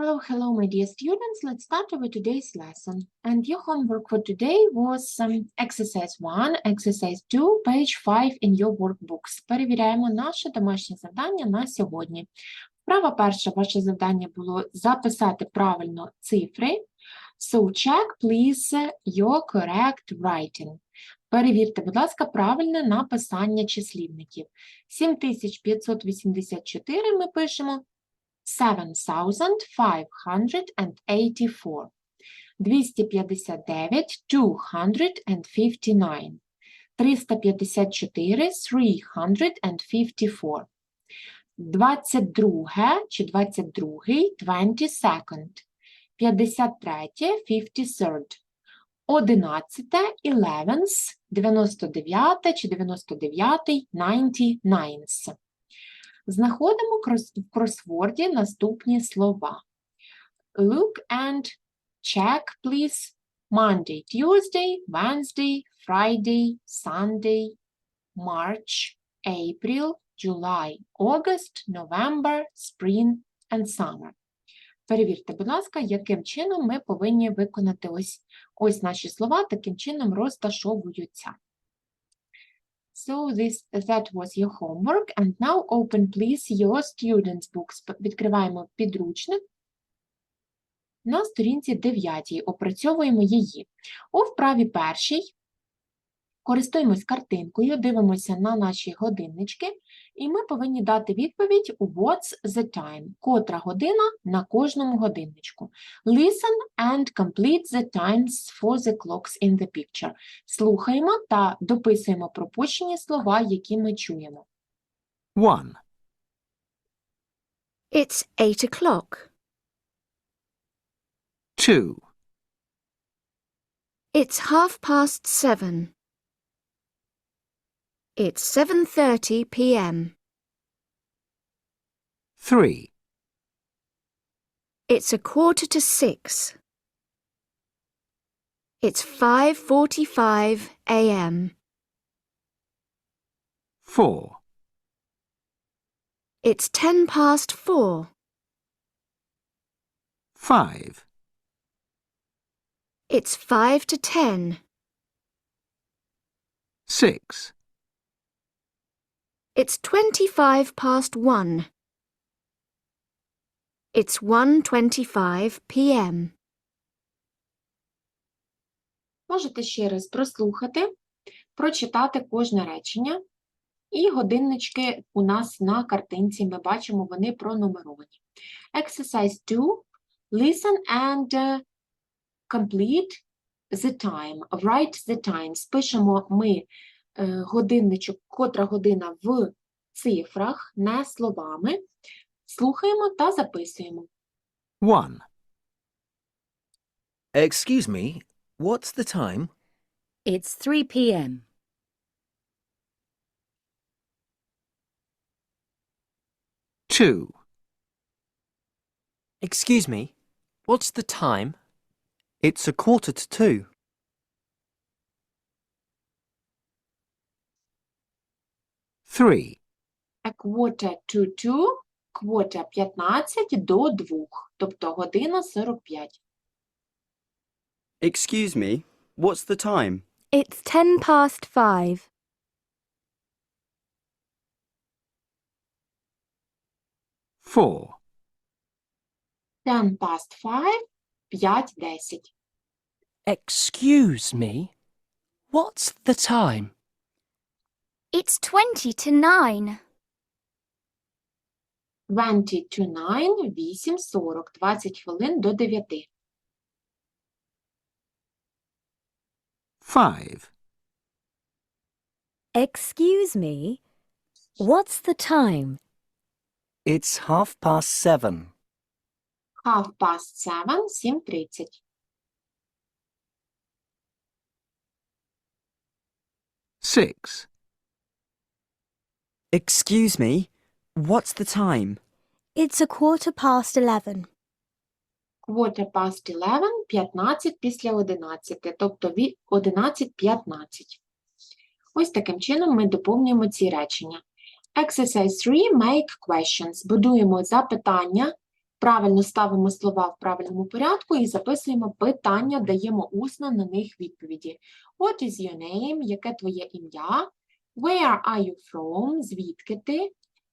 Hello, hello, my dear students. Let's start with today's lesson. And your homework for today was um, exercise 1, exercise 2, page 5 in your workbooks. Перевіряємо наше домашнє завдання на сьогодні. Вправа перша, ваше завдання було записати правильно цифри. So check, please, your correct writing. Перевірте, будь ласка, правильне написання числівників. 7584 ми пишемо 7584. 259 259. 354 354. 22 чи 22 22nd. 53 53rd. 11 11 99 чи 99 99. Знаходимо в кросворді наступні слова. Look and check, please. Monday, Tuesday, Wednesday, Friday, Sunday, March, April, July, August, November, Spring and Summer. Перевірте, будь ласка, яким чином ми повинні виконати ось, ось наші слова, таким чином розташовуються. So this that was your homework and now open please your students books. Відкриваємо підручник на сторінці 9, опрацьовуємо її. У вправі першій користуємось картинкою, дивимося на наші годиннички, і ми повинні дати відповідь у What's the time? Котра година на кожному годинничку. Listen and complete the times for the clocks in the picture. Слухаємо та дописуємо пропущені слова, які ми чуємо. 1, It's eight o'clock. 2, It's half past seven. It's 7:30 p.m. 3, It's a quarter to 6. It's 5:45 a.m. 4, It's 10 past 4. 5, It's 5 to 10. 6, It's 25 past 1. It's 1:25 p.m. Можете ще раз прослухати, прочитати кожне речення. І годиннички у нас на картинці ми бачимо, вони пронумеровані. Exercise 2. Listen and uh, complete the time. Write the time. Спишемо ми е, годинничок, котра година в цифрах, не словами. Слухаємо та записуємо. 1, Excuse me, what's the time? It's 3 p.m. two, Excuse me, what's the time? It's a quarter to two. three, A quarter to two, quarter 15 до 2, тобто година 45. Excuse me, what's the time? It's ten past five. four, 10 past 5, 5, 10. Excuse me, what's the time? It's twenty to nine. 20 to 9, 8, 40, 20 хвилин до 9. five, Excuse me, what's the time? It's half past seven. Half past 7, 7.30. six, Excuse me, what's the time? It's a quarter past eleven. Quarter past 11, 15 після 11, тобто ві- 11.15. Ось таким чином ми доповнюємо ці речення. Exercise 3. Make questions. Будуємо запитання Правильно ставимо слова в правильному порядку і записуємо питання, даємо усно на них відповіді. What is your name? Яке твоє ім'я? Where are you from? Звідки ти?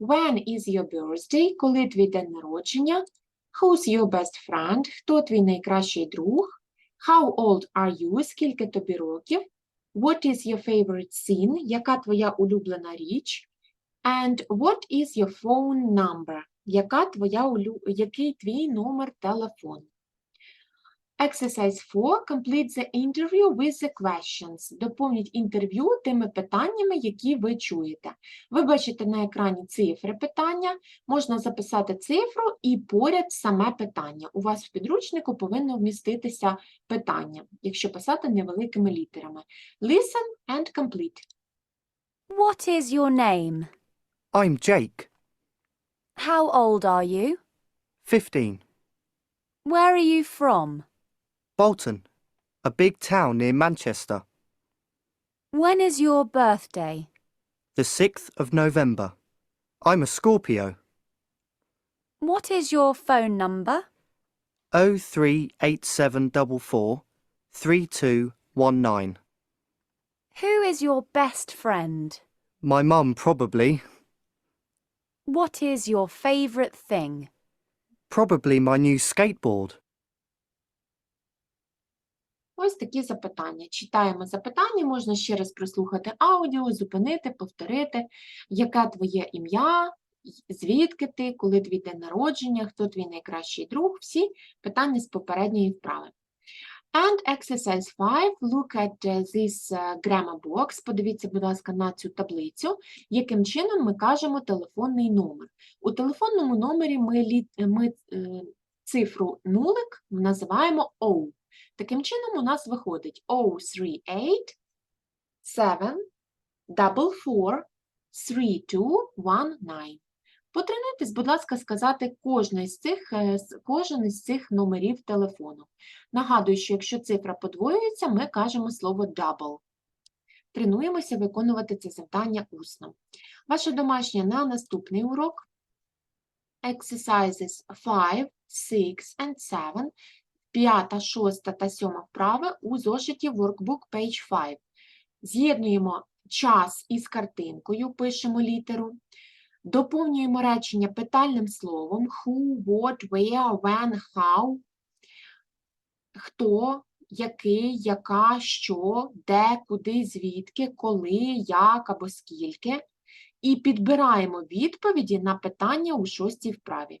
When is your birthday? Коли твій день народження? Who's your best friend? Хто твій найкращий друг? How old are you? Скільки тобі років? What is your favorite scene? Яка твоя улюблена річ? And what is your phone number? Яка твоя. Який твій номер телефону? Exercise 4. Complete the interview with the questions. Доповніть інтерв'ю тими питаннями, які ви чуєте. Ви бачите на екрані цифри питання, можна записати цифру і поряд саме питання. У вас в підручнику повинно вміститися питання, якщо писати невеликими літерами. Listen and complete. What is your name? I'm Jake. How old are you? 15. Where are you from? Bolton. A big town near Manchester. When is your birthday? The 6th of November. I'm a Scorpio. What is your phone number? 038744 3219. Who is your best friend? My mum, probably. What is your favourite thing? Probably my new skateboard. Ось такі запитання. Читаємо запитання, можна ще раз прослухати аудіо, зупинити, повторити, яке твоє ім'я, звідки ти, коли твій день народження, хто твій найкращий друг, всі питання з попередньої вправи. And exercise 5, look at uh, this uh, grammar box. Подивіться, будь ласка, на цю таблицю, яким чином ми кажемо телефонний номер. У телефонному номері ми, ми е, цифру нулик називаємо O. Таким чином, у нас виходить 038 7 double 4 3219. Потренуйтесь, будь ласка, сказати кожний з цих, е, кожен із цих номерів телефону. Нагадую, що якщо цифра подвоюється, ми кажемо слово double. Тренуємося виконувати це завдання усно. Ваше домашнє на наступний урок. Exercises 5, 6 and 7 п'ята, шоста та сьома вправи у зошиті Workbook Page 5. З'єднуємо час із картинкою, пишемо літеру. Доповнюємо речення питальним словом who, what, where, when, how, хто, який, яка, що, де, куди, звідки, коли, як або скільки. І підбираємо відповіді на питання у шостій вправі.